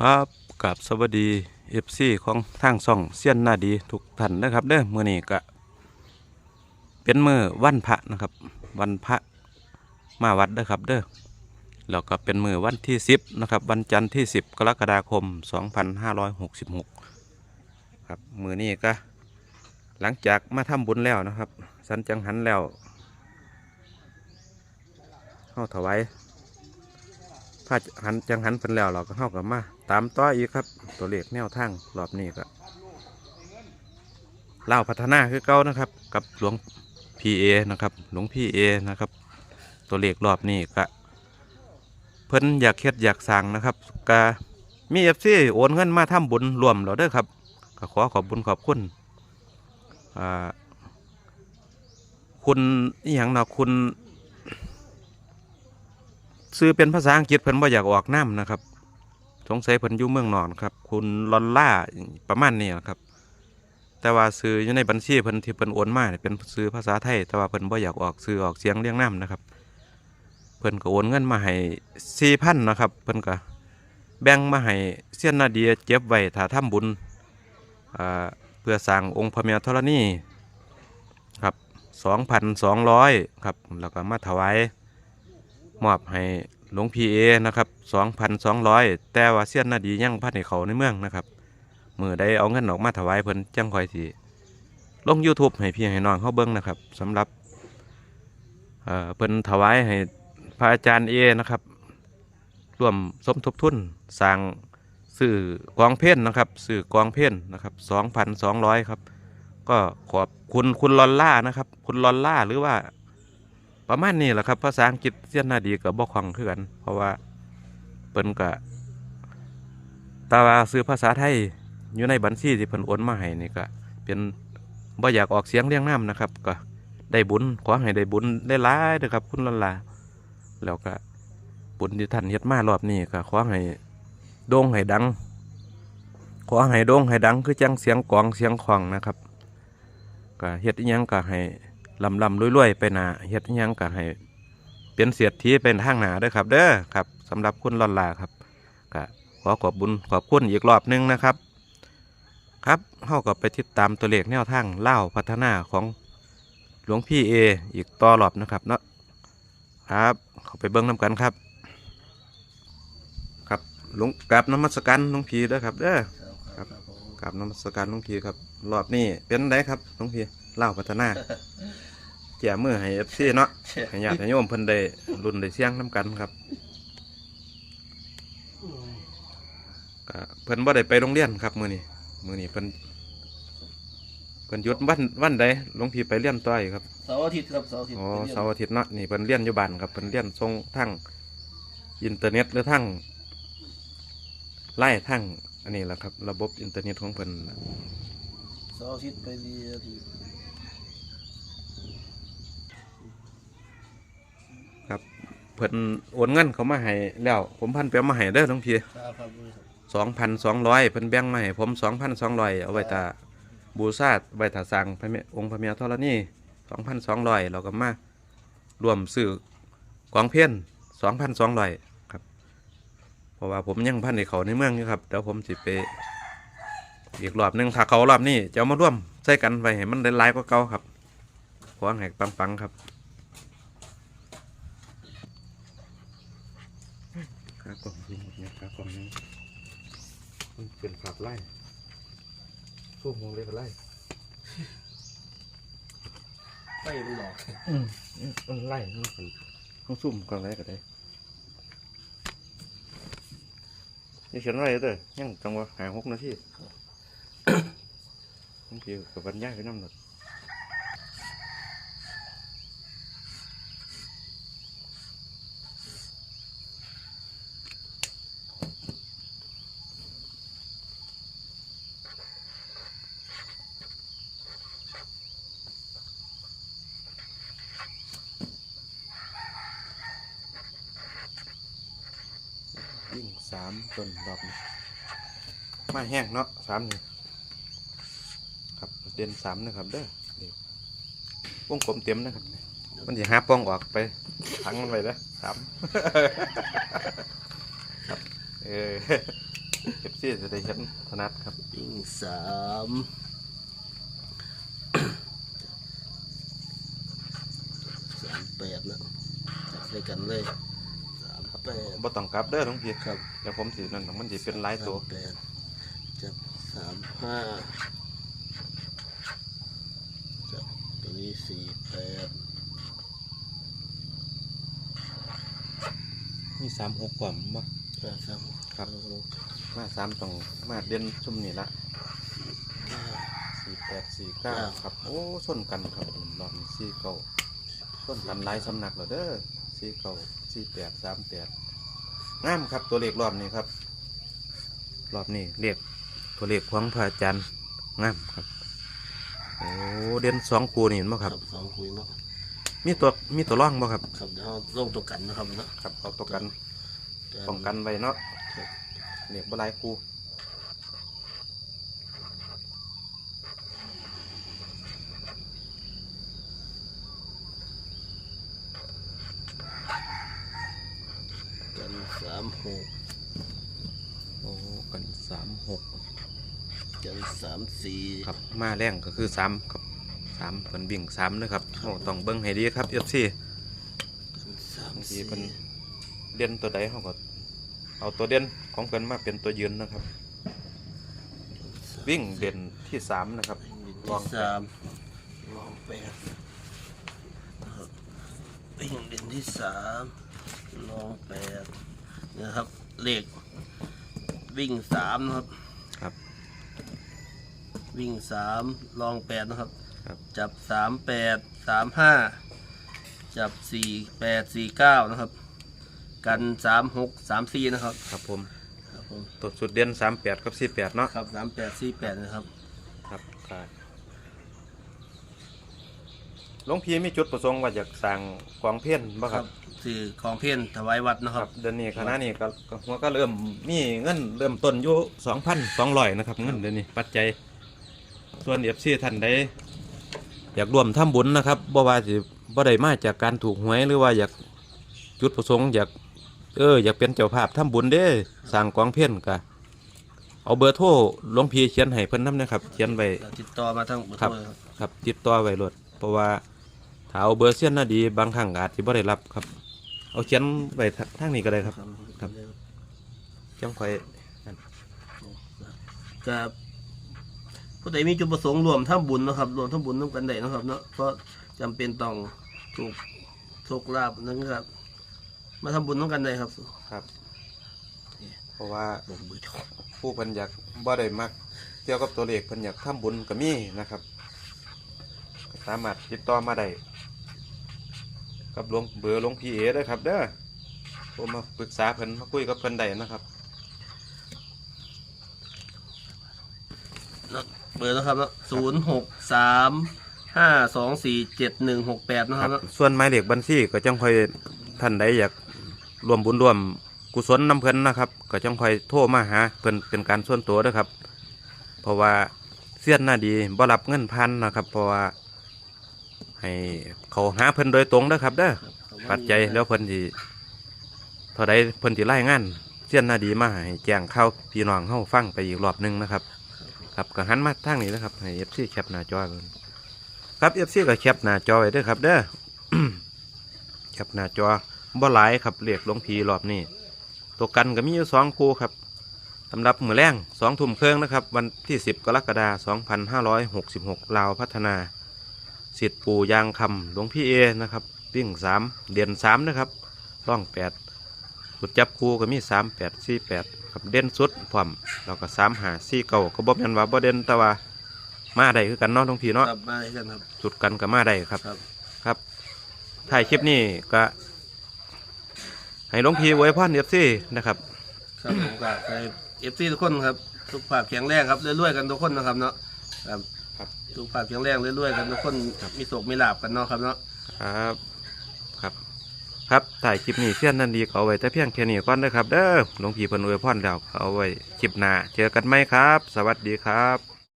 ครับกับสวัสดีเอฟซีของทางซ่องเซียนนาดีทุกท่านนะครับเด้อมื้อนี้ก็เป็นมือวันพระนะครับ วันพระมาวัดเด้อครับเด้อแล้วก็เป็นมือวันที่ 10นะครับวันจันทร์ที่ 10 กรกฎาคม 2566ครับมือนี้ก็หลังจากมาทำบุญแล้วนะครับ สันจังหันแล้วเข้าถวายพระหันจังหันเป็นแล้วเราก็เข้ากับมา ตามต่ออีกครับ ตัวเลขแนวทางรอบนี้ก็เล่าพัฒนาคือเก่านะครับ กับหลวงพีเอนะครับหลวงพี่เอนะครับ ตัวเลขรอบนี้ก็เพิ่นอยากเฮ็ดอยากสั่งนะครับก็มีเอฟซีโอนเงินมาทำบุญรวมเราด้อครับก็ขอขอบบุญขอบคุณอ่าคุณอย่างเนาะคุณ ซื้อเป็นภาษาอังกฤษเพิ่นบ่อยากออกน้ำนะครับ สงสัยเพิ่นอยู่เมืองนอนครับ คุณลอนล่าประมาณนี้นะครับ แต่ว่าซื้ออยู่ในบัญชีเพิ่นที่เพิ่นโอนมาเนี่ยเป็นซื้อภาษาไทย แต่ว่าเพิ่นบ่อยากออกซื้อออกเสียงเรียงน้ำนะครับ เพิ่นก็โอนเงินมาให้สี่พันนะครับ เพิ่นก็แบ่งมาให้เสี้ยนนาเดียเก็บไว้ถ้าทำบุญเพื่อสร้างองค์พระแม่ธรณีครับสองพันสองร้อยครับ แล้วก็มาถวายมอบให้ หลวงพีเอนะครับสองพันสองร้อยแต่ว่าเสี้ยนนาดียังพัดให้เขาในเมืองนะครับมือได้เอาเงินออกมาถวายเพิ่นจังคอยสิลง YouTube ให้พี่ให้น้องเขาเบิ้งนะครับสำหรับเเพิ่นถวายให้พระอาจารย์เอนะครับร่วมสมทบทุนสร้างสื่อกองเพนนะครับสื่อกองเพนนะครับสองพันสองร้อยครับ ก็ขอบคุณคุณลอนล่านะครับ คุณลอนล่าหรือว่า ประมาณนี้แหละครับภาษาอังกฤษเสียนนาดีกับบ่คล่องคือกัน เพราะว่าเปิ้นก็แตาวาซื้อภาษาไทยอยู่ในบัญชีที่เพิ่นโอนมาให้นี่ก็เป็นบ่อยากออกเสียงเรียงน้ำนะครับ ก็ได้บุญขอให้ได้บุญได้หลายๆเด้อครับ คุณลันลาแล้วก็บุญที่ท่านเฮ็ดมารอบนี้ก็ขอให้โด่งให้ดัง ขอให้โด่งให้ดังคือจังเสียงกองเสียงขวางนะครับก็เฮ็ดอิหยังก็ให้ ลำลำรวยๆ ไปหนาเฮ็ดยังก็ให้เป็นเสียรทีเป็นทางหนาด้อครับเด้อครับสำหรับคุณลอนลาครับก็ขอขอบบุญขอบคุณอีกรอบหนึงนะครับ ครับเฮาก็ไปติดตามตัวเลขแนวทางเล่าพัฒนาของหลวงพี่เออีกต่อรอบนะครับเนาะครับเข้าไปเบิ้งน้ำกันครับ ครับหลวงกราบน้ำมัสการหลวงพี่ด้อครับเด้อครับกราบน้ำมัสการหลวงพี่ครับรอบนี้เป็นไดครับหลวงพี่เล่าพัฒนา แจกมือให้เอฟซีเนาะให้ญาติให้โยมเพิ่นได้รุ่นได้เสียงน้ำกันครับก็เพิ่นบ่ได้ไปโรงเรียนครับมื้อนี้มื้อนี้เพิ่นเพิ่นหยุดวันวันใดหลวงพี่ไปเรียนต่ออีกครับเสาร์อาทิตย์ครับเสาร์อาทิตย์อ๋อไปรียนเสาร์อาทิตย์เนาะนี่เพิ่นเรียนอยู่บ้านครับเพิ่นเรียนส่งทั้งอินเทอร์เน็ตหรือทั้งไล่ทั้งอันนี้แหละครับ ระบบอินเทอร์เน็ตของเพิ่นเสาร์อาทิตย์ไปเรียน เพิ่นโอนเงินเขามาให้แล้ว ผมพันไปเอามาให้เด้อหลวงพี่ครับครับบริษัทสองพันสองร้อยเพิ่นแบ่งมาให้ผมสองพันสองร้อยเอาไว้ตาบูชาไว้ตาสั่งพระแม่องค์พระแม่ธรณีสองพันสองร้อยเราก็มารวมซื้อกองเพี้ยนสองพันสองร้อยครับ เพราะว่าผมยังพันในเขาในเมืองอยู่ครับเดี๋ยวผมสิไปอีกรอบหนึงถ้าเขารอบนี้จะเอามาร่วมใส่กันไว้ให้มันได้หลายกว่าเก่าครับขอให้ปังๆครับ ขากล่องยิงหมดเนี่ยขากล่องนี้มันเป็นขับไล่สู้มองเรียกไล่ไม่รู้หรอกอืมมันไล่มันเป็นต้องซุ่มก่อนไล่ก็ได้นี่เขียนไว้เด้อยังจังหวะหาหกนาทีบางทีกับบรรยายไปน้ำหนดยิ่ง สามต้นดอกนี่มาแห้งเนาะสามนี่ครับเด่นสามนะครับเด้อนี่วงกลมเต็มนะครับ มันจะหาป้องออกไปพังมันไปแล้วสามครับเออเอฟซีจะได้เห็นถนัดครับวิ่งสามสามแปดนะจับใส่กันเลยสาม แปดบ่ต้องกลับเด้อหลวงพี่ครับเดี๋ยวผมสินั่นมันสิเป็นหลายตัวสามแปดจับสามห้าจับตัวนี้สี่แปดมีสามหกความบ่ห้าสามครับ หกมาสามต้องมาเด่นซุ่มนี่ละเก้า สี่แปดสี่เก้าเก้าครับ โอ้ส้นกันครับรอบนี้สี่เก้าส้นกันหลายสำนักแล้วเด้อสี่เก้า สี่แปดสามแปดงามครับตัวเลขรอบนี้ครับ รอบนี้เรียกตัวเลขของพระอาจารย์งามครับโอ้เด่นสองคูนี่เห็นบ่คครัรับบสองคุยเนาะมีตัวมีตัวร่องบ่ครับ ครับเดี๋ยวเราลงตัวกันนะครับเนาะครับเอาตัวกันแต่ป้องกันไว้เนาะครับเรียกบ่หลายคู กันสาม หกโอ้กันสามหกกันสามสี่ครับมาแรงก็คือสามครับสามเพิ่นวิ่งสามนะครับโอ้ต้องเบิ่งให้ดีครับเอฟซีกันสามบางทีสี่เพิ่นเด่นตัวใดเขาก็เอาตัวเด่นของเพิ่นมาเป็นตัวยืนนะครับ วิ่งเด่นที่สามนะครับลองสามลองแปดนะครับวิ่งเด่นที่สามลองแปด นะครับเลขวิ่งสามนะครับ ครับ วิ่งสามลองแปดนะครับ ครับ จับสามแปดสามห้าจับสี่แปดสี่เก้านะครับ กันสามหกสามสี่นะครับครับผมครับผมตัวสุดเด่นสามแปดกับสี่แปดเนาะครับสามแปดสี่แปดนะครับ ครับครับหลวงพี่มีจุดประสงค์ว่าอยากสั่งกองเพี้ยนบ่ครับ สื่อของเพี้ยนถวายวัดนะคครัรับบ เดือนนี้คณะนี้ก็ก็หัวก็เริ่มมีเงินเริ่มต้นอยู่สองพันสองร้อยนะครับเงินเดือนนี้ปัจจัย ส่วนเอฟซีท่านใดอยากร่วมทำบุญนะครับบ่ว่าสิบ่ได้มาจากการถูกหวยหรือว่าอยากจุดประสงค์อยากเอออยากเป็นเจ้าภาพทำบุญเด้สั่งกองเพี้ยนกะเอาเบอร์โทรหลวงพี่เขียนให้เพิ่นนำนะครับเขียนไว้เราติดต่อมาทางเบอร์ครับ โทรครับครับติดต่อไว้รถเพราะว่าถ้าเอาเบอร์เสียนน่ะดีบางครั้งอาจสิบ่ได้รับครับ เอาเขียนไว้ทางนี้ก็ได้ครับ ครับ จังค่อยกับผู้ใดมีจุดประสงค์รวมทำบุญนะครับ รวมทำบุญต้องกันได้นะครับ เนาะเพราะจำเป็นต้องถูกโชคลาภนะครับ มาทำบุญต้องกันได้ครับ ครับ เพราะว่าลงมือถอดผู้เพิ่นอยากบ่ได้มักเกี่ยวกับตัวเลขเพิ่นอยากทำบุญก็มีนะครับก็สามารถติดต่อมาได้ กับหลวงเบอร์หลวงพี่เอเด้อครับเด้อโทรมาปรึกษาเพิ่นมาคุยกับเพิ่นได้นะครับเบอร์นะครับศูนย์หกสามห้าสองสี่เจ็ดหนึ่งหกแปดนะคครัรับบส่วนหมายเลขบัญชีก็จังค่อยท่านใดอยากรวมบุญร่วมกุศลน้ำเพิ่นนะครับ ก็จังค่อยโทรมาหาเพิ่นเป็นการส่วนตัวเด้อครับ เพราะว่าเสี้ยนหน้าดีบ่รับเงินพันนะครับ เพราะว่า ให้เขาหาเพิ่นโดยตรงเด้อครับเด้อปัจจัยแล้วเพิ่นสิเท่าใดเพิ่นสิรายงานเสี้ยนหน้าดีมาให้แจ้งข่าวพี่น้องเฮาฟังไปอีกรอบหนึงนะครับ ครับก็หันมาทางนี้นะครับให้ FC แคปหน้าจอไว้ครับ FC ก็แคปหน้าจอไว้เด้อครับ เด้อ แคปหน้าจอบ่หลายครับเรียกหลวงพีรอบนี้ตัวกันก็มีอยู่สองคู่ครับสำหรับมือแรงสองทุ่มเครื่องนะครับ วันที่ 10 กรกฎาคม2566ลาวพัฒนา สิทธิ์ปู่ยางคำหลวงพี่เอนะครับวิ่งสามเด่นสามนะครับร่องแปดสุดจับคู่ก็มีสามแปดสี่แปดครับเด่นสุดพร้อมแล้วก็สามหาสี่เก่าก็บ่แม่นว่าบ่เด่นแต่ว่ามาได้คือกันเนาะหลวงพี่เนาะครับมาให้กันครับ สุดกันก็มาได้ครับ ครับ ครับถ่ายคลิปนี้ก็ให้หลวงพี่ไว้พรเอฟซีนะครับครับผมก็ให้เอฟซีทุกคนครับ สุขภาพแข็งแรงครับเรื่อยๆกันทุกคนนะครับเนาะครับครับ สุขภาพแข็งแรงเรื่อยๆกันทุกคนมีโศกมีลาบกันเนาะครับเนาะครับ ครับ ครับถ่ายคลิปนี้เสี้ยนนันดีก็เอาไว้แต่เพียงแค่นี้ก่อนนะครับเด้อหลวงพี่เพิ่นอวยพรแล้วก็เอาไว้คลิปหน้าเจอกันไหมครับ สวัสดีครับ